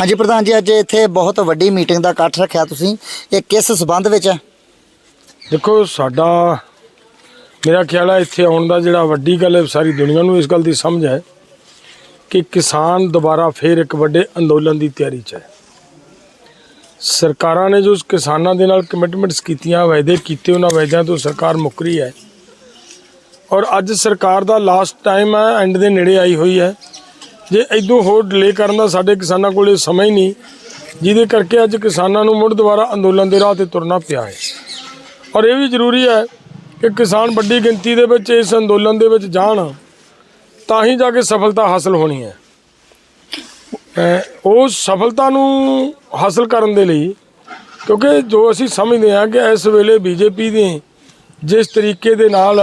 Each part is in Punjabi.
ਹਾਂਜੀ ਪ੍ਰਧਾਨ ਜੀ ਅੱਜ ਇੱਥੇ ਬਹੁਤ ਵੱਡੀ ਮੀਟਿੰਗ ਦਾ ਇਕੱਠ ਰੱਖਿਆ ਤੁਸੀਂ। ਇਹ ਕਿਸ ਸਬੰਧ ਵਿੱਚ ਹੈ? ਦੇਖੋ ਸਾਡਾ ਮੇਰਾ ਖਿਆਲ ਹੈ ਇੱਥੇ ਆਉਣ ਦਾ ਜਿਹੜਾ ਵੱਡੀ ਗੱਲ ਹੈ ਸਾਰੀ ਦੁਨੀਆ ਨੂੰ ਇਸ ਗੱਲ ਦੀ ਸਮਝ ਹੈ ਕਿ ਕਿਸਾਨ ਦੁਬਾਰਾ ਫੇਰ ਇੱਕ ਵੱਡੇ ਅੰਦੋਲਨ ਦੀ ਤਿਆਰੀ 'ਚ ਹੈ। ਸਰਕਾਰਾਂ ਨੇ ਜੋ ਕਿਸਾਨਾਂ ਦੇ ਨਾਲ ਕਮਿਟਮੈਂਟਸ ਕੀਤੀਆਂ ਵਾਅਦੇ ਕੀਤੇ ਉਹਨਾਂ ਵਾਅਦਿਆਂ ਤੋਂ ਸਰਕਾਰ ਮੁੱਕਰੀ ਹੈ। ਔਰ ਅੱਜ ਸਰਕਾਰ ਦਾ ਲਾਸਟ ਟਾਈਮ ਹੈ ਐਂਡ ਦੇ ਨੇੜੇ ਆਈ ਹੋਈ ਹੈ। ਜੇ ਇਦੋਂ ਹੋਰ ਡਿਲੇ ਕਰਨ ਦਾ ਸਾਡੇ ਕਿਸਾਨਾਂ ਕੋਲੇ ਸਮਾਂ ਹੀ ਨਹੀਂ, ਜਿਹਦੇ ਕਰਕੇ ਅੱਜ ਕਿਸਾਨਾਂ ਨੂੰ ਮੁੜ ਦੁਬਾਰਾ ਅੰਦੋਲਨ ਦੇ ਰਾਹ ਤੇ ਤੁਰਨਾ ਪਿਆ ਹੈ। ਔਰ ਇਹ ਵੀ ਜ਼ਰੂਰੀ ਹੈ ਕਿ ਕਿਸਾਨ ਵੱਡੀ ਗਿਣਤੀ ਦੇ ਵਿੱਚ ਇਸ ਅੰਦੋਲਨ ਦੇ ਵਿੱਚ ਜਾਣ, ਤਾਂ ਹੀ ਜਾ ਕੇ ਸਫਲਤਾ ਹਾਸਲ ਹੋਣੀ ਹੈ। ਉਹ ਸਫਲਤਾ ਨੂੰ ਹਾਸਲ ਕਰਨ ਦੇ ਲਈ, ਕਿਉਂਕਿ ਜੋ ਅਸੀਂ ਸਮਝਦੇ ਹਾਂ ਕਿ ਇਸ ਵੇਲੇ ਬੀਜੇਪੀ ਦੇ ਜਿਸ ਤਰੀਕੇ ਦੇ ਨਾਲ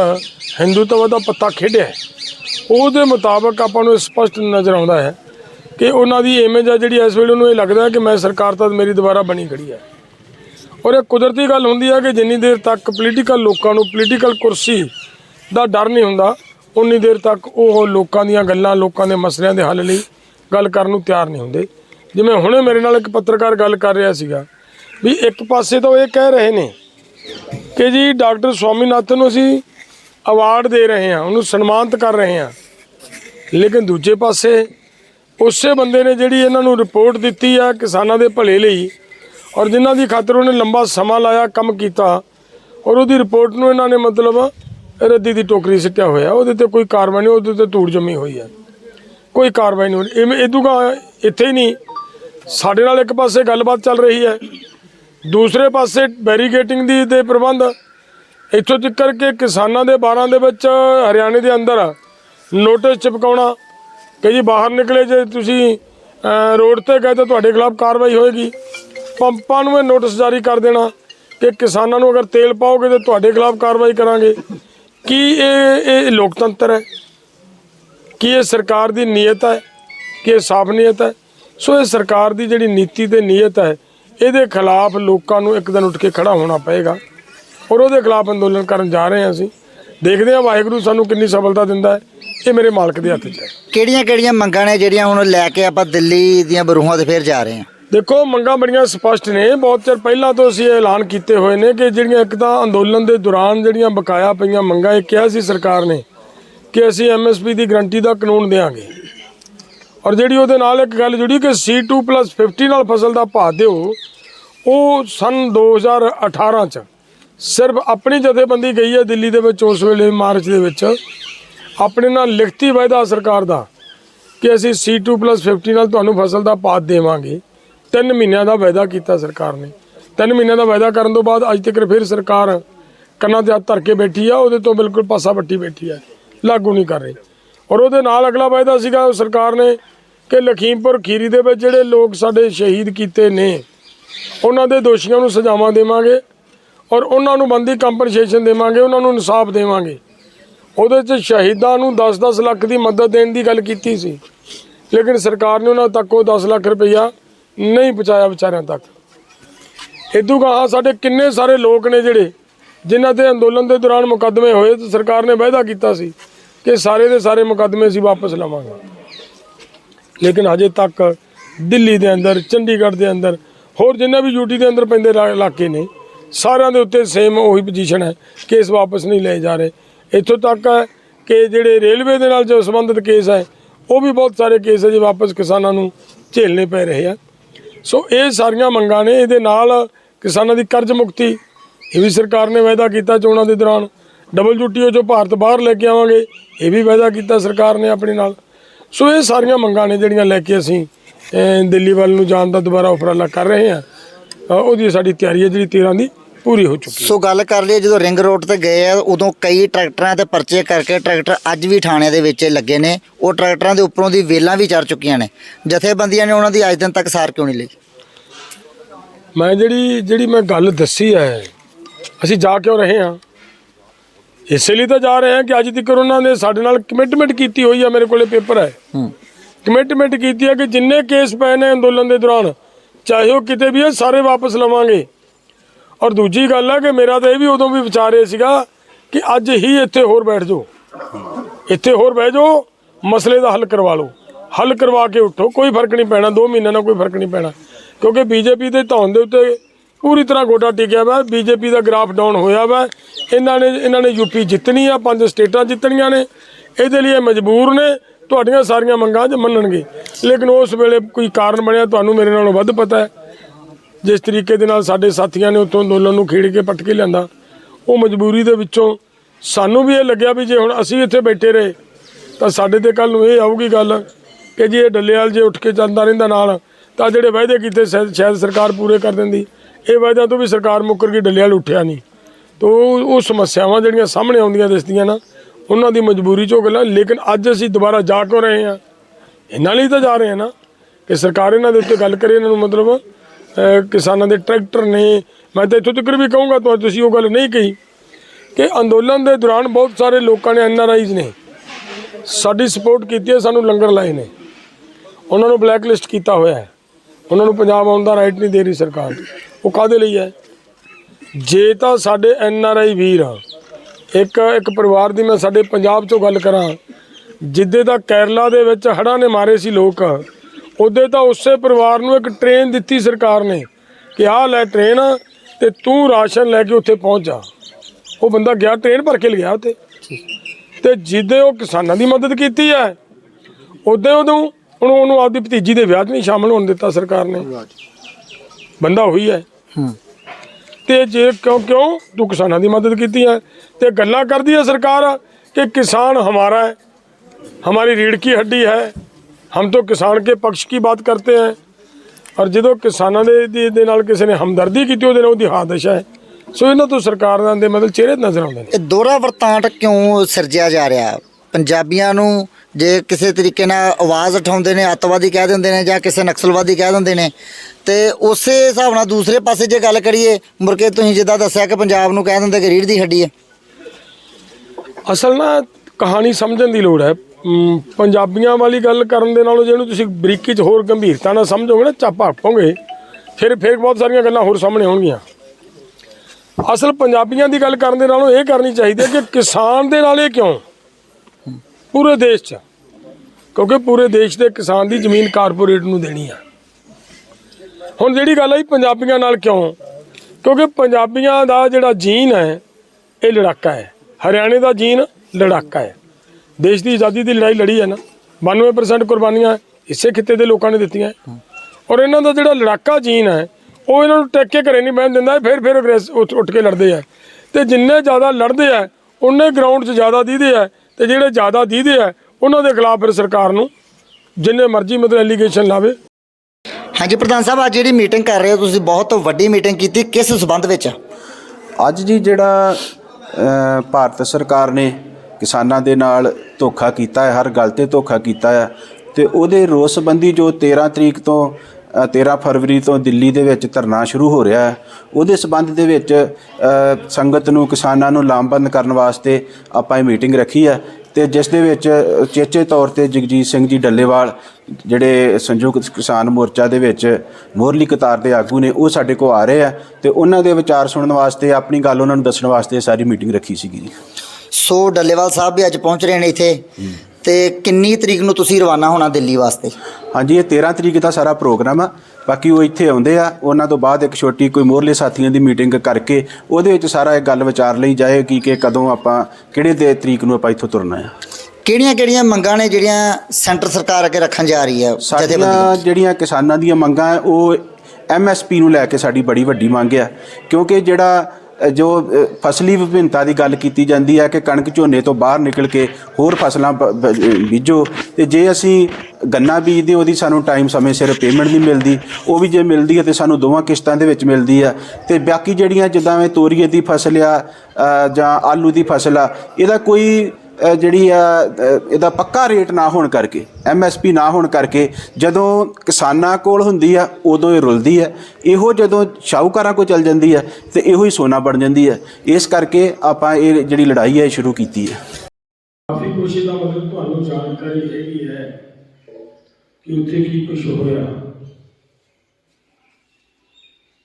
ਹਿੰਦੂਤਵ ਦਾ ਪੱਤਾ ਖੇਡਿਆ ਹੈ, ਉਹਦੇ ਮੁਤਾਬਕ ਆਪਾਂ ਨੂੰ ਸਪਸ਼ਟ ਨਜ਼ਰ ਆਉਂਦਾ ਹੈ ਕਿ ਉਹਨਾਂ ਦੀ ਇਮੇਜ ਆ ਜਿਹੜੀ ਇਸ ਵੇਲੇ ਉਹਨੂੰ ਇਹ ਲੱਗਦਾ ਕਿ ਮੈਂ ਸਰਕਾਰ ਤਾਂ ਮੇਰੀ ਦੁਬਾਰਾ ਬਣੀ ਖੜੀ ਹੈ। ਔਰ ਇਹ ਕੁਦਰਤੀ ਗੱਲ ਹੁੰਦੀ ਹੈ ਕਿ ਜਿੰਨੀ ਦੇਰ ਤੱਕ ਪੋਲੀਟੀਕਲ ਲੋਕਾਂ ਨੂੰ ਪੋਲੀਟੀਕਲ ਕੁਰਸੀ ਦਾ ਡਰ ਨਹੀਂ ਹੁੰਦਾ ਉਨੀ ਦੇਰ ਤੱਕ ਉਹ ਲੋਕਾਂ ਦੀਆਂ ਗੱਲਾਂ ਲੋਕਾਂ ਦੇ ਮਸਲਿਆਂ ਦੇ ਹੱਲ ਲਈ ਗੱਲ ਕਰਨ ਨੂੰ ਤਿਆਰ ਨਹੀਂ ਹੁੰਦੇ। ਜਿਵੇਂ ਹੁਣੇ ਮੇਰੇ ਨਾਲ ਇੱਕ ਪੱਤਰਕਾਰ ਗੱਲ ਕਰ ਰਿਹਾ ਸੀਗਾ ਵੀ ਇੱਕ ਪਾਸੇ ਤਾਂ ਉਹ ਇਹ ਕਹਿ ਰਹੇ ਨੇ ਕਿ ਜੀ ਡਾਕਟਰ ਸਵਾਮੀਨਾਥਨ ਨੂੰ ਅਸੀਂ ਅਵਾਰਡ ਦੇ ਰਹੇ ਹਾਂ, ਉਹਨੂੰ ਸਨਮਾਨਿਤ ਕਰ ਰਹੇ ਹਾਂ। ਲੇਕਿਨ ਦੂਜੇ ਪਾਸੇ ਉਸੇ ਬੰਦੇ ਨੇ ਜਿਹੜੀ ਇਹਨਾਂ ਨੂੰ ਰਿਪੋਰਟ ਦਿੱਤੀ ਆ ਕਿਸਾਨਾਂ ਦੇ ਭਲੇ ਲਈ ਔਰ ਜਿਨ੍ਹਾਂ ਦੀ ਖਾਤਰ ਉਹਨੇ ਲੰਬਾ ਸਮਾਂ ਲਾਇਆ, ਕੰਮ ਕੀਤਾ ਔਰ ਉਹਦੀ ਰਿਪੋਰਟ ਨੂੰ ਇਹਨਾਂ ਨੇ ਮਤਲਬ ਰੱਦੀ ਦੀ ਟੋਕਰੀ ਸਿੱਟਿਆ ਹੋਇਆ। ਉਹਦੇ ਤੇ ਕੋਈ ਕਾਰਵਾਈ ਨਹੀਂ, ਉਹਦੇ ਤੇ ਧੂੜ ਜੰਮੀ ਹੋਈ ਹੈ ਕੋਈ ਕਾਰਵਾਈ ਨਹੀਂ ਹੋਈ ਇਵੇਂ ਇਦੂਗਾ ਇੱਥੇ ਹੀ ਨਹੀਂ। ਸਾਡੇ ਨਾਲ ਇੱਕ ਪਾਸੇ ਗੱਲਬਾਤ ਚੱਲ ਰਹੀ ਹੈ। ਦੂਸਰੇ ਪਾਸੇ ਬੈਰੀਗੇਟਿੰਗ ਦੀ ਦੇ ਪ੍ਰਬੰਧ ਇੱਥੋਂ ਤੱਕ ਕਿ ਕਿਸਾਨਾਂ ਦੇ 12 ਦੇ ਵਿੱਚ ਹਰਿਆਣੇ ਦੇ ਅੰਦਰ ਨੋਟਿਸ ਚਿਪਕਾਉਣਾ ਕਿ ਜੀ ਬਾਹਰ ਨਿਕਲੇ ਜੇ ਤੁਸੀਂ ਰੋਡ ਤੇ ਗਏ ਤਾਂ ਤੁਹਾਡੇ ਖਿਲਾਫ ਕਾਰਵਾਈ ਹੋਏਗੀ। ਪੰਪਾਂ ਨੂੰ ਇਹ ਨੋਟਿਸ ਜਾਰੀ ਕਰ ਦੇਣਾ ਕਿ ਕਿਸਾਨਾਂ ਨੂੰ ਅਗਰ ਤੇਲ ਪਾਓਗੇ ਤਾਂ ਤੁਹਾਡੇ ਖਿਲਾਫ ਕਾਰਵਾਈ ਕਰਾਂਗੇ। ਕੀ ਇਹ ਇਹ ਲੋਕਤੰਤਰ ਹੈ? ਕੀ ਇਹ ਸਰਕਾਰ ਦੀ ਨੀਅਤ ਹੈ? ਕਿ ਇਹ ਸਾਫ਼ ਨੀਅਤ ਹੈ? ਸੋ ਇਹ ਸਰਕਾਰ ਦੀ ਜਿਹੜੀ ਨੀਤੀ ਤੇ ਨੀਅਤ ਹੈ ਇਹਦੇ ਖਿਲਾਫ ਲੋਕਾਂ ਨੂੰ ਇੱਕ ਦਿਨ ਉੱਠ ਕੇ ਖੜਾ ਹੋਣਾ ਪਏਗਾ। ਔਰ ਉਹਦੇ ਖਿਲਾਫ ਅੰਦੋਲਨ ਕਰਨ ਜਾ ਰਹੇ ਹਾਂ ਅਸੀਂ। ਦੇਖਦੇ ਹਾਂ ਵਾਹਿਗੁਰੂ ਸਾਨੂੰ ਕਿੰਨੀ ਸਫਲਤਾ ਦਿੰਦਾ ਹੈ। ਇਹ ਮੇਰੇ ਮਾਲਕ ਦੇ ਹੱਥ 'ਚ ਹੈ। ਕਿਹੜੀਆਂ ਕਿਹੜੀਆਂ ਮੰਗਾਂ ਨੇ ਜਿਹੜੀਆਂ ਹੁਣ ਲੈ ਕੇ ਆਪਾਂ ਦਿੱਲੀ ਦੀਆਂ ਬਰੂਹਾਂ ਤੇ ਫੇਰ ਜਾ ਰਹੇ ਹਾਂ? ਦੇਖੋ ਮੰਗਾਂ ਬੜੀਆਂ ਸਪਸ਼ਟ ਨੇ। ਬਹੁਤ ਚਿਰ ਪਹਿਲਾਂ ਤੋਂ ਅਸੀਂ ਇਹ ਐਲਾਨ ਕੀਤੇ ਹੋਏ ਨੇ ਕਿ ਜਿਹੜੀਆਂ ਇੱਕ ਤਾਂ ਅੰਦੋਲਨ ਦੇ ਦੌਰਾਨ ਜਿਹੜੀਆਂ ਬਕਾਇਆ ਪਈਆਂ ਮੰਗਾਂ ਇਹ ਕਿਹਾ ਸੀ ਸਰਕਾਰ ਨੇ ਕਿ ਅਸੀਂ ਐਮਐਸਪੀ ਦੀ ਗਰੰਟੀ ਦਾ ਕਾਨੂੰਨ ਦੇਵਾਂਗੇ ਔਰ ਜਿਹੜੀ ਉਹਦੇ ਨਾਲ ਇੱਕ ਗੱਲ ਜੁੜੀ ਕਿ C2+50 ਨਾਲ ਫਸਲ ਦਾ ਭਾਅ ਦਿਓ, ਉਹ ਸਨ 2018 ਚ ਸਿਰਫ ਆਪਣੀ ਜਥੇਬੰਦੀ ਗਈ ਹੈ ਦਿੱਲੀ ਦੇ ਵਿੱਚ ਉਸ ਵੇਲੇ ਮਾਰਚ ਦੇ ਵਿੱਚ। ਆਪਣੇ ਨਾਲ ਲਿਖਤੀ ਵਾਅਦਾ ਸਰਕਾਰ ਦਾ ਕਿ ਅਸੀਂ C2+50 ਨਾਲ ਤੁਹਾਨੂੰ ਫਸਲ ਦਾ ਭਾਅ ਦੇਵਾਂਗੇ। ਤਿੰਨ ਮਹੀਨਿਆਂ ਦਾ ਵਾਅਦਾ ਕੀਤਾ ਸਰਕਾਰ ਨੇ। ਤਿੰਨ ਮਹੀਨਿਆਂ ਦਾ ਵਾਅਦਾ ਕਰਨ ਤੋਂ ਬਾਅਦ ਅੱਜ ਤੱਕ ਫਿਰ ਸਰਕਾਰ ਕੰਨਾਂ ਤੇ ਹੱਥ ਧਰ ਕੇ ਬੈਠੀ ਆ, ਉਹਦੇ ਤੋਂ ਬਿਲਕੁਲ ਪਾਸਾ ਵੱਟੀ ਬੈਠੀ ਆ। ਲਾਗੂ ਨਹੀਂ ਕਰ ਰਹੀ। ਔਰ ਉਹਦੇ ਨਾਲ ਅਗਲਾ ਵਾਅਦਾ ਸੀਗਾ ਸਰਕਾਰ ਨੇ ਕਿ ਲਖੀਮਪੁਰ ਖੀਰੀ ਦੇ ਵਿੱਚ ਜਿਹੜੇ ਲੋਕ ਸਾਡੇ ਸ਼ਹੀਦ ਕੀਤੇ ਨੇ, ਉਹਨਾਂ ਦੇ ਦੋਸ਼ੀਆਂ ਨੂੰ ਸਜ਼ਾਵਾਂ ਦੇਵਾਂਗੇ ਔਰ ਉਹਨਾਂ ਨੂੰ ਬੰਦੀ ਕੰਪਨਸੇਸ਼ਨ ਦੇਵਾਂਗੇ, ਉਹਨਾਂ ਨੂੰ ਇਨਸਾਫ ਦੇਵਾਂਗੇ। ਉਹਦੇ 'ਚ ਸ਼ਹੀਦਾਂ ਨੂੰ 10-10 ਲੱਖ ਦੀ ਮਦਦ ਦੇਣ ਦੀ ਗੱਲ ਕੀਤੀ ਸੀ, ਲੇਕਿਨ ਸਰਕਾਰ ਨੇ ਉਹਨਾਂ ਤੱਕ ਉਹ 10 ਲੱਖ ਰੁਪਈਆ ਨਹੀਂ ਪਹੁੰਚਾਇਆ ਵਿਚਾਰਿਆਂ ਤੱਕ। ਇਦੋਂ ਗਾਹਾਂ ਸਾਡੇ ਕਿੰਨੇ ਸਾਰੇ ਲੋਕ ਨੇ ਜਿਹੜੇ, ਜਿਨ੍ਹਾਂ ਤੇ ਅੰਦੋਲਨ ਦੇ ਦੌਰਾਨ ਮੁਕੱਦਮੇ ਹੋਏ ਤੇ ਸਰਕਾਰ ਨੇ ਵਾਅਦਾ ਕੀਤਾ ਸੀ ਕਿ ਸਾਰੇ ਦੇ ਸਾਰੇ ਮੁਕੱਦਮੇ ਅਸੀਂ ਵਾਪਸ ਲਵਾਂਗੇ। ਲੇਕਿਨ ਹਜੇ ਤੱਕ ਦਿੱਲੀ ਦੇ ਅੰਦਰ, ਚੰਡੀਗੜ੍ਹ ਦੇ ਅੰਦਰ, ਹੋਰ ਜਿੰਨਾ ਵੀ ਯੂਟੀ ਦੇ ਅੰਦਰ ਪੈਂਦੇ ਇਲਾਕੇ ਨੇ, ਸਾਰਿਆਂ ਦੇ ਉੱਤੇ ਸੇਮ ਉਹੀ ਪੋਜੀਸ਼ਨ ਹੈ ਕੇਸ ਵਾਪਸ ਨਹੀਂ ਲਏ ਜਾ ਰਹੇ। ਇੱਥੋਂ ਤੱਕ ਹੈ ਕਿ ਜਿਹੜੇ ਰੇਲਵੇ ਦੇ ਨਾਲ ਜੋ ਸੰਬੰਧਿਤ ਕੇਸ ਹੈ, ਉਹ ਵੀ ਬਹੁਤ ਸਾਰੇ ਕੇਸ ਹੈ ਜੀ ਵਾਪਸ ਕਿਸਾਨਾਂ ਨੂੰ ਝੇਲਣੇ ਪੈ ਰਹੇ ਆ। ਸੋ ਇਹ ਸਾਰੀਆਂ ਮੰਗਾਂ ਨੇ, ਇਹਦੇ ਨਾਲ ਕਿਸਾਨਾਂ ਦੀ ਕਰਜ਼ ਮੁਕਤੀ, ਇਹ ਵੀ ਸਰਕਾਰ ਨੇ ਵਾਅਦਾ ਕੀਤਾ ਚੋਣਾਂ ਦੇ ਦੌਰਾਨ। ਡਬਲਯੂਟੀਓ ਜੋ ਭਾਰਤ ਬਾਹਰ ਲੈ ਕੇ ਆਵਾਂਗੇ, ਇਹ ਵੀ ਵਾਅਦਾ ਕੀਤਾ ਸਰਕਾਰ ਨੇ ਆਪਣੇ ਨਾਲ। ਸੋ ਇਹ ਸਾਰੀਆਂ ਮੰਗਾਂ ਨੇ ਜਿਹੜੀਆਂ ਲੈ ਕੇ ਅਸੀਂ ਦਿੱਲੀ ਵੱਲ ਨੂੰ ਜਾਣ ਦਾ ਦੁਬਾਰਾ ਉਪਰਾਲਾ ਕਰ ਰਹੇ ਹਾਂ। ਉਹਦੀ ਸਾਡੀ ਤਿਆਰੀ ਹੈ ਜਿਹੜੀ 13 ਦੀ ਪੂਰੀ ਹੋ ਚੁੱਕੀ ਸੋ ਗੱਲ ਕਰ ਲਈ ਜਦੋਂ ਰਿੰਗ ਰੋਡ ਤੇ ਗਏ ਆ ਉਦੋਂ ਕਈ ਟਰੈਕਟਰਾਂ ਤੇ ਪਰਚੇ ਕਰਕੇ ਟਰੈਕਟਰ ਅੱਜ ਵੀ ਥਾਣਿਆਂ ਦੇ ਵਿੱਚ ਲੱਗੇ ਨੇ। ਉਹ ਟਰੈਕਟਰਾਂ ਦੇ ਉੱਪਰੋਂ ਦੀ ਵੇਲਾਂ ਵੀ ਚੜ ਚੁੱਕੀਆਂ ਨੇ। ਜਥੇਬੰਦੀਆਂ ਨੇ ਉਹਨਾਂ ਦੀ ਅੱਜ ਦਿਨ ਤੱਕ ਸਾਰ ਕਿਉਂ ਨਹੀਂ ਲਈ? ਮੈਂ ਜਿਹੜੀ ਜਿਹੜੀ ਮੈਂ ਗੱਲ ਦੱਸੀ ਹੈ ਅਸੀਂ ਜਾ ਕਿਉਂ ਰਹੇ ਹਾਂ? ਇਸੇ ਲਈ ਤਾਂ ਜਾ ਰਹੇ ਹਾਂ ਕਿ ਅੱਜ ਤੱਕ ਉਹਨਾਂ ਨੇ ਸਾਡੇ ਨਾਲ ਕਮਿਟਮੈਂਟ ਕੀਤੀ ਹੋਈ ਹੈ ਮੇਰੇ ਕੋਲੇ ਪੇਪਰ ਹੈ। ਕਮਿਟਮੈਂਟ ਕੀਤੀ ਹੈ ਕਿ ਜਿੰਨੇ ਕੇਸ ਪਏ ਨੇ ਅੰਦੋਲਨ ਦੇ ਦੌਰਾਨ ਚਾਹੇ ਉਹ ਕਿਤੇ ਵੀ ਹੈ ਸਾਰੇ ਵਾਪਸ ਲਵਾਂਗੇ। ਔਰ ਦੂਜੀ ਗੱਲ ਹੈ ਕਿ ਮੇਰਾ ਤਾਂ ਇਹ ਵੀ ਉਦੋਂ ਵੀ ਵਿਚਾਰੇ ਸੀਗਾ ਕਿ ਅੱਜ ਹੀ ਇੱਥੇ ਹੋਰ ਬੈਠ ਜਾਓ। ਇੱਥੇ ਹੋਰ ਬਹਿ ਜਾਓ ਮਸਲੇ ਦਾ ਹੱਲ ਕਰਵਾ ਲਓ। ਹੱਲ ਕਰਵਾ ਕੇ ਉੱਠੋ ਕੋਈ ਫ਼ਰਕ ਨਹੀਂ ਪੈਣਾ 2 ਮਹੀਨਿਆਂ ਨਾਲ ਕੋਈ ਫ਼ਰਕ ਨਹੀਂ ਪੈਣਾ। ਕਿਉਂਕਿ ਬੀਜੇਪੀ ਦੇ ਧੌਣ ਦੇ ਉੱਤੇ ਪੂਰੀ ਤਰ੍ਹਾਂ ਗੋਡਾ ਟਿਕਿਆ ਵਾ, ਬੀਜੇਪੀ ਦਾ ਗ੍ਰਾਫ ਡਾਊਨ ਹੋਇਆ ਵਾ। ਇਹਨਾਂ ਨੇ ਇਹਨਾਂ ਨੇ ਯੂਪੀ ਜਿੱਤਣੀ ਆ, ਪੰਜ ਸਟੇਟਾਂ ਜਿੱਤਣੀਆਂ ਨੇ। ਇਹਦੇ ਲਈ ਇਹ ਮਜਬੂਰ ਨੇ, ਤੁਹਾਡੀਆਂ ਸਾਰੀਆਂ ਮੰਗਾਂ 'ਚ ਮੰਨਣਗੇ। ਲੇਕਿਨ ਉਸ ਵੇਲੇ ਕੋਈ ਕਾਰਨ ਬਣਿਆ, ਤੁਹਾਨੂੰ ਮੇਰੇ ਨਾਲੋਂ ਵੱਧ ਪਤਾ ਹੈ। ਜਿਸ ਤਰੀਕੇ ਦੇ ਨਾਲ ਸਾਡੇ ਸਾਥੀਆਂ ਨੇ ਉੱਥੋਂ ਅੰਦੋਲਨ ਨੂੰ ਖੇੜ ਕੇ ਪੱਟ ਕੇ ਲਿਆਂਦਾ। ਉਹ ਮਜਬੂਰੀ ਦੇ ਵਿੱਚੋਂ ਸਾਨੂੰ ਵੀ ਇਹ ਲੱਗਿਆ ਵੀ ਜੇ ਹੁਣ ਅਸੀਂ ਇੱਥੇ ਬੈਠੇ ਰਹੇ, ਤਾਂ ਸਾਡੇ ਤੇ ਕੱਲ ਨੂੰ ਇਹ ਆਊਗੀ ਗੱਲ ਕਿ ਜੇ ਇਹ ਡੱਲੇਵਾਲ ਜੇ ਉੱਠ ਕੇ ਜਾਂਦਾ ਰਹਿੰਦਾ ਨਾਲ, ਤਾਂ ਜਿਹੜੇ ਵਾਅਦੇ ਕੀਤੇ ਸ਼ਾਇਦ ਸ਼ਾਇਦ ਸਰਕਾਰ ਪੂਰੇ ਕਰ ਦਿੰਦੀ। ਇਹ ਵਾਅਦਿਆਂ ਤੋਂ ਵੀ ਸਰਕਾਰ ਮੁੱਕਰ ਕੇ ਡੱਲੇਵਾਲ ਉੱਠਿਆ ਨਹੀਂ। ਤੋ ਉਹ ਸਮੱਸਿਆਵਾਂ ਜਿਹੜੀਆਂ ਸਾਹਮਣੇ ਆਉਂਦੀਆਂ ਦਿਸਦੀਆਂ ਨਾ, ਉਹਨਾਂ ਦੀ ਮਜਬੂਰੀ ਚੋਂ ਗੱਲਾਂ, ਲੇਕਿਨ ਅੱਜ ਅਸੀਂ ਦੁਬਾਰਾ ਜਾ ਕਿਉਂ ਰਹੇ ਹਾਂ? ਇਹਨਾਂ ਲਈ ਤਾਂ ਜਾ ਰਹੇ ਹਾਂ ਨਾ, ਕਿ ਸਰਕਾਰ ਇਹਨਾਂ ਦੇ ਉੱਤੇ ਗੱਲ ਕਰੇ, ਇਹਨਾਂ ਨੂੰ ਮਤਲਬ ਕਿਸਾਨਾਂ ਦੇ ਟਰੈਕਟਰ ਨੇ, ਮੈਂ ਤਾਂ ਇੱਥੋਂ ਤੱਕ ਵੀ ਕਹੂੰਗਾ ਤੁਹਾਨੂੰ ਤੁਸੀਂ ਉਹ ਗੱਲ ਨਹੀਂ ਕਹੀ, ਕਿ ਅੰਦੋਲਨ ਦੇ ਦੌਰਾਨ ਬਹੁਤ ਸਾਰੇ ਲੋਕਾਂ ਨੇ ਐੱਨ ਆਰ ਆਈਜ਼ ਨੇ, ਸਾਡੀ ਸਪੋਰਟ ਕੀਤੀ ਹੈ, ਸਾਨੂੰ ਲੰਗਰ ਲਾਏ ਨੇ। ਉਹਨਾਂ ਨੂੰ ਬਲੈਕ ਲਿਸਟ ਕੀਤਾ ਹੋਇਆ ਹੈ। ਉਹਨਾਂ ਨੂੰ ਪੰਜਾਬ ਆਉਣ ਦਾ ਰਾਈਟ ਨਹੀਂ ਦੇ ਰਹੀ ਸਰਕਾਰ। ਉਹ ਕਾਦੇ ਲਈ ਹੈ? ਜੇ ਤਾਂ ਸਾਡੇ ਐਨਆਰਆਈ ਵੀਰ ਆ ਇੱਕ ਇੱਕ ਪਰਿਵਾਰ ਦੀ ਮੈਂ ਸਾਡੇ ਪੰਜਾਬ ਚੋਂ ਗੱਲ ਕਰਾਂ ਜਿੱਦੇ ਦਾ ਕੇਰਲਾ ਦੇ ਵਿੱਚ ਹੜ੍ਹਾਂ ਨੇ ਮਾਰੇ ਸੀ ਲੋਕ ਉਹਦੇ ਤਾਂ ਉਸੇ ਪਰਿਵਾਰ ਨੂੰ ਇੱਕ ਟ੍ਰੇਨ ਦਿੱਤੀ ਸਰਕਾਰ ਨੇ ਕਿ ਆਹ ਲੈ ਟ੍ਰੇਨ ਤੇ ਤੂੰ ਰਾਸ਼ਨ ਲੈ ਕੇ ਉੱਥੇ ਪਹੁੰਚ ਜਾ। ਉਹ ਬੰਦਾ ਗਿਆ ਟ੍ਰੇਨ ਭਰ ਕੇ ਲਿਆ ਉੱਥੇ। ਤੇ ਜਿੱਦੇ ਉਹ ਕਿਸਾਨਾਂ ਦੀ ਮਦਦ ਕੀਤੀ ਹੈ ਉਹਦੇ ਉਦੋਂ ਉਹਨੂੰ ਉਹਨੂੰ ਆਪਦੀ ਭਤੀਜੀ ਦੇ ਵਿਆਹ 'ਚ ਨਹੀਂ ਸ਼ਾਮਲ ਹੋਣ ਦਿੱਤਾ ਸਰਕਾਰ ਨੇ। ਬੰਦਾ ਹੋਈ ਹੈ ਹੂੰ ਤੇ ਜੇ ਕਿਉਂ ਕਿਉਂ ਤੂੰ ਕਿਸਾਨਾਂ ਦੀ ਮਦਦ ਕੀਤੀ ਹੈ ਤੇ ਗੱਲਾਂ ਕਰਦੀ ਹੈ ਸਰਕਾਰ ਕਿ ਕਿਸਾਨ ਹਮਾਰਾ ਹੈ हमारी रीढ़ की हड्डी है हम तो किसान के पक्ष की बात करते हैं ਔਰ ਜਦੋਂ ਕਿਸਾਨਾਂ ਦੇ ਦੇ- ਦੇ ਨਾਲ ਕਿਸੇ ਨੇ ਹਮਦਰਦੀ ਕੀਤੀ ਉਹਦੇ ਨਾਲ ਉਹਦੀ ਹਾਦਸ਼ਾ ਹੈ ਸੋ ਇਹਨਾਂ ਤੋਂ ਸਰਕਾਰਾਂ ਦੇ ਮਤਲਬ ਚਿਹਰੇ ਨਜ਼ਰ ਆਉਂਦੇ ਨੇ ਇਹ ਦੋਹਰਾ ਵਰਤਾਂਟ ਕਿਉਂ ਸਿਰਜਿਆ ਜਾ ਰਿਹਾ ਪੰਜਾਬੀਆਂ ਨੂੰ ਜੇ ਕਿਸੇ ਤਰੀਕੇ ਨਾਲ ਆਵਾਜ਼ ਉਠਾਉਂਦੇ ਨੇ, ਅੱਤਵਾਦੀ ਕਹਿ ਦਿੰਦੇ ਨੇ ਜਾਂ ਕਿਸੇ ਨਕਸਲਵਾਦੀ ਕਹਿ ਦਿੰਦੇ ਨੇ, ਤੇ ਉਸੇ ਹਿਸਾਬ ਨਾਲ ਦੂਸਰੇ ਪਾਸੇ ਜੇ ਗੱਲ ਕਰੀਏ ਮੁਰਕੇ ਤੁਸੀਂ ਜਿੱਦਾਂ ਦੱਸਿਆ ਕਿ ਪੰਜਾਬ ਨੂੰ ਕਹਿ ਦਿੰਦੇ ਕਿ ਰੀੜ ਦੀ ਹੱਡੀ ਹੈ। ਅਸਲ ਨਾ ਕਹਾਣੀ ਸਮਝਣ ਦੀ ਲੋੜ ਹੈ। ਪੰਜਾਬੀਆਂ ਵਾਲੀ ਗੱਲ ਕਰਨ ਦੇ ਨਾਲੋਂ ਜਿਹਨੂੰ ਤੁਸੀਂ ਬਰੀਕੀ 'ਚ ਹੋਰ ਗੰਭੀਰਤਾ ਨਾਲ ਸਮਝੋਗੇ ਨਾ ਚਾਪਾ ਪਾਉਂਗੇ ਫਿਰ ਫਿਰ ਬਹੁਤ ਸਾਰੀਆਂ ਗੱਲਾਂ ਹੋਰ ਸਾਹਮਣੇ ਆਉਣਗੀਆਂ। ਅਸਲ ਪੰਜਾਬੀਆਂ ਦੀ ਗੱਲ ਕਰਨ ਦੇ ਨਾਲੋਂ ਇਹ ਕਰਨੀ ਚਾਹੀਦੀ ਹੈ ਕਿ ਕਿਸਾਨ ਦੇ ਨਾਲ ਇਹ ਕਿਉਂ? ਪੂਰੇ ਦੇਸ਼ 'ਚ। ਕਿਉਂਕਿ ਪੂਰੇ ਦੇਸ਼ ਦੇ ਕਿਸਾਨ ਦੀ ਜ਼ਮੀਨ ਕਾਰਪੋਰੇਟ ਨੂੰ ਦੇਣੀ ਆ। ਹੁਣ ਜਿਹੜੀ ਗੱਲ ਆਈ ਪੰਜਾਬੀਆਂ ਨਾਲ ਕਿਉਂ? ਕਿਉਂਕਿ ਪੰਜਾਬੀਆਂ ਦਾ ਜਿਹੜਾ ਜੀਨ ਹੈ, ਇਹ ਲੜਾਕਾ ਹੈ। ਹਰਿਆਣੇ ਦਾ ਜੀਨ ਲੜਾਕਾ ਹੈ। ਦੇਸ਼ ਦੀ ਆਜ਼ਾਦੀ ਦੀ ਲੜਾਈ ਲੜੀ ਹੈ ਨਾ। 92% ਕੁਰਬਾਨੀਆਂ ਇਸੇ ਖਿੱਤੇ ਦੇ ਲੋਕਾਂ ਨੇ ਦਿੱਤੀਆਂ। ਔਰ ਇਹਨਾਂ ਦਾ ਜਿਹੜਾ ਲੜਾਕਾ ਜੀਨ ਹੈ, ਉਹ ਇਹਨਾਂ ਨੂੰ ਟੇਕ ਕੇ ਘਰੇ ਨਹੀਂ ਬਹਿਣ ਦਿੰਦਾ, ਫਿਰ ਫਿਰ ਅਗਰੈਸ ਉੱਠ ਉੱਠ ਕੇ ਲੜਦੇ ਆ। ਤੇ ਜਿੰਨੇ ਜ਼ਿਆਦਾ ਲੜਦੇ ਆ ਉਹਨੇ ਗਰਾਊਂਡ 'ਚ ਜ਼ਿਆਦਾ ਦੀਦੇ ਆ। ਤੇ ਜਿਹੜੇ ਜ਼ਿਆਦਾ ਦੀਦੇ ਆ ਉਹਨਾਂ ਦੇ ਖਿਲਾਫ ਫਿਰ ਸਰਕਾਰ ਨੂੰ ਜਿੰਨੇ ਮਰਜ਼ੀ ਮਤਲਬ ਐਲੀਗੇਸ਼ਨ ਲਾਵੇ। ਹਾਂਜੀ ਪ੍ਰਧਾਨ ਸਾਹਿਬ ਅੱਜ ਜਿਹੜੀ ਮੀਟਿੰਗ ਕਰ ਰਹੇ ਹੋ ਤੁਸੀਂ ਬਹੁਤ ਵੱਡੀ ਮੀਟਿੰਗ ਕੀਤੀ ਕਿਸ ਸਬੰਧ ਵਿੱਚ? ਅੱਜ ਜੀ ਜਿਹੜਾ ਭਾਰਤ ਸਰਕਾਰ ਨੇ ਕਿਸਾਨਾਂ ਦੇ ਨਾਲ ਧੋਖਾ ਕੀਤਾ ਹੈ ਹਰ ਗੱਲ ਤੇ ਧੋਖਾ ਕੀਤਾ ਹੈ ਤੇ ਉਹਦੇ ਰੋਸ ਸੰਬੰਧੀ ਜੋ 13 ਤਰੀਕ ਤੋਂ 13 ਫਰਵਰੀ ਤੋਂ ਦਿੱਲੀ ਦੇ ਵਿੱਚ ਧਰਨਾ ਸ਼ੁਰੂ ਹੋ ਰਿਹਾ ਹੈ। ਉਹਦੇ ਸੰਬੰਧ ਦੇ ਵਿੱਚ ਸੰਗਤ ਨੂੰ ਕਿਸਾਨਾਂ ਨੂੰ ਲਾਮਬੰਦ ਕਰਨ ਵਾਸਤੇ ਆਪਾਂ ਇਹ ਮੀਟਿੰਗ ਰੱਖੀ ਹੈ ਤੇ ਜਿਸ ਦੇ ਵਿੱਚ ਚੇਚੇ ਤੌਰ ਤੇ ਜਗਜੀਤ ਸਿੰਘ ਜੀ ਡੱਲੇਵਾਲ ਜਿਹੜੇ ਸੰਯੁਕਤ ਕਿਸਾਨ ਮੋਰਚਾ ਦੇ ਵਿੱਚ ਮੋਰਲੀ ਕਤਾਰ ਦੇ ਆਗੂ ਨੇ ਉਹ ਸਾਡੇ ਕੋਲ ਆ ਰਹੇ ਆ ਤੇ ਉਹਨਾਂ ਦੇ ਵਿਚਾਰ ਸੁਣਨ ਵਾਸਤੇ ਆਪਣੀ ਗੱਲ ਉਹਨਾਂ ਨੂੰ ਦੱਸਣ ਵਾਸਤੇ ਸਾਰੀ ਮੀਟਿੰਗ ਰੱਖੀ ਸੀਗੀ ਜੀ। ਸੋ ਡੱਲੇਵਾਲ ਸਾਹਿਬ ਵੀ ਅੱਜ ਪਹੁੰਚ ਰਹੇ ਨੇ ਇੱਥੇ। ਤੇ ਕਿੰਨੀ ਤਰੀਕ ਨੂੰ ਤੁਸੀਂ ਰਵਾਨਾ ਹੋਣਾ ਦਿੱਲੀ ਵਾਸਤੇ? ਹਾਂਜੀ ਇਹ 13 ਤਰੀਕ ਦਾ ਸਾਰਾ ਪ੍ਰੋਗਰਾਮ ਆ। ਬਾਕੀ ਉਹ ਇੱਥੇ ਆਉਂਦੇ ਆ। ਉਹਨਾਂ ਤੋਂ ਬਾਅਦ ਇੱਕ ਛੋਟੀ ਕੋਈ ਮੋਰਲੇ ਸਾਥੀਆਂ ਦੀ ਮੀਟਿੰਗ ਕਰਕੇ ਉਹਦੇ ਵਿੱਚ ਸਾਰਾ ਇਹ ਗੱਲ ਵਿਚਾਰ ਲਈ ਜਾਏਗੀ ਕਿ ਕਦੋਂ ਆਪਾਂ ਕਿਹੜੇ ਦੇ ਤਰੀਕ ਨੂੰ ਆਪਾਂ ਇੱਥੋਂ ਤੁਰਨਾ ਆ। ਕਿਹੜੀਆਂ ਕਿਹੜੀਆਂ ਮੰਗਾਂ ਨੇ ਜਿਹੜੀਆਂ ਸੈਂਟਰ ਸਰਕਾਰ ਅੱਗੇ ਰੱਖਣ ਜਾ ਰਹੀ ਹੈ ਸਾਡੀਆਂ ਜਿਹੜੀਆਂ ਕਿਸਾਨਾਂ ਦੀਆਂ ਮੰਗਾਂ ਉਹ ਐਮਐਸਪੀ ਨੂੰ ਲੈ ਕੇ ਸਾਡੀ ਬੜੀ ਵੱਡੀ ਮੰਗ ਆ। ਕਿਉਂਕਿ ਜਿਹੜਾ ਜੋ ਫਸਲੀ ਵਿਭਿੰਨਤਾ ਦੀ ਗੱਲ ਕੀਤੀ ਜਾਂਦੀ ਹੈ ਕਿ ਕਣਕ ਝੋਨੇ ਤੋਂ ਬਾਹਰ ਨਿਕਲ ਕੇ ਹੋਰ ਫਸਲਾਂ ਬ- ਬੀਜੋ, ਤੇ ਜੇ ਅਸੀਂ ਗੰਨਾ ਬੀਜਦੇ ਉਹਦੀ ਸਾਨੂੰ ਟਾਈਮ ਸਮੇਂ ਸਿਰ ਪੇਮੈਂਟ ਨਹੀਂ ਮਿਲਦੀ, ਉਹ ਵੀ ਜੇ ਮਿਲਦੀ ਹੈ ਤੇ ਸਾਨੂੰ ਦੋਵਾਂ ਕਿਸ਼ਤਾਂ ਦੇ ਵਿੱਚ ਮਿਲਦੀ ਆ। ਤੇ ਬਾਕੀ ਜਿਹੜੀਆਂ ਜਿੱਦਾਂ ਮੈਂ ਤੋਰੀਏ ਦੀ ਫਸਲ ਆ ਜਾਂ ਆਲੂ ਦੀ ਫਸਲ ਆ, ਇਹਦਾ ਕੋਈ ਜਿਹੜੀ ਆ ਇਹਦਾ ਪੱਕਾ ਰੇਟ ਨਾ ਹੋਣ ਕਰਕੇ ਐਮਐਸਪੀ ਨਾ ਹੋਣ ਕਰਕੇ ਜਦੋਂ ਕਿਸਾਨਾਂ ਕੋਲ ਹੁੰਦੀ ਆ, ਉਦੋਂ ਇਹ ਰੁਲਦੀ ਹੈ ਇਹੋ ਜਦੋਂ ਸ਼ਾਹੂਕਾਰਾਂ ਕੋਲ ਚੱਲ ਜਾਂਦੀ ਹੈ ਤੇ ਇਹੋ ਹੀ ਸੋਨਾ ਬਣ ਜਾਂਦੀ ਹੈ ਇਸ ਕਰਕੇ ਆਪਾਂ ਇਹ ਜਿਹੜੀ ਲੜਾਈ ਹੈ ਇਹ ਸ਼ੁਰੂ ਕੀਤੀ ਹੈ ਕਾਫੀ ਖੁਸ਼ੀ ਦਾ ਮਤਲਬ ਤੁਹਾਨੂੰ ਜਾਣਕਾਰੀ ਹੈਗੀ ਹੈ ਕਿ ਉੱਥੇ ਕੀ ਕੁਝ ਹੋਇਆ।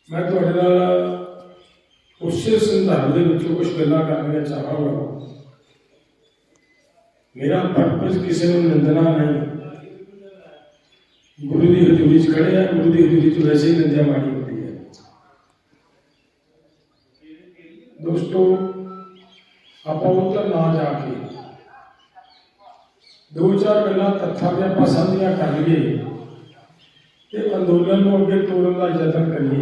ਮੈਂ ਤੁਹਾਡੇ ਨਾਲ ਉਸੇ ਸੰਦਰਭ ਦੇ ਵਿੱਚੋਂ ਕੁਝ ਗੱਲਾਂ ਕਰਨੀਆਂ ਚਾਹਾਂਗਾ। ਮੇਰਾ ਪਰਪਸ ਕਿਸੇ ਨੂੰ ਨਿੰਦਣਾ ਨਹੀਂ ਗੁਰੂ ਦੀ ਹਜ਼ੂਰੀ 'ਚ ਖੜੇ ਆ ਗੁਰੂ ਦੀ ਹਜ਼ੂਰੀ 'ਚ ਵੈਸੇ ਹੀ ਨਿੰਦਿਆ ਮਾੜੀ ਹੁੰਦੀ ਹੈ ਦੋਸਤੋ ਆਪਾਂ ਉੱਧਰ ਨਾ ਜਾ ਕੇ ਦੋ ਚਾਰ ਗੱਲਾਂ ਤੱਥਾਂ ਦੇ ਆਪਾਂ ਸਾਂਝੀਆਂ ਕਰ ਲਈਏ ਤੇ ਅੰਦੋਲਨ ਨੂੰ ਅੱਗੇ ਤੋੜਨ ਦਾ ਯਤਨ ਕਰੀਏ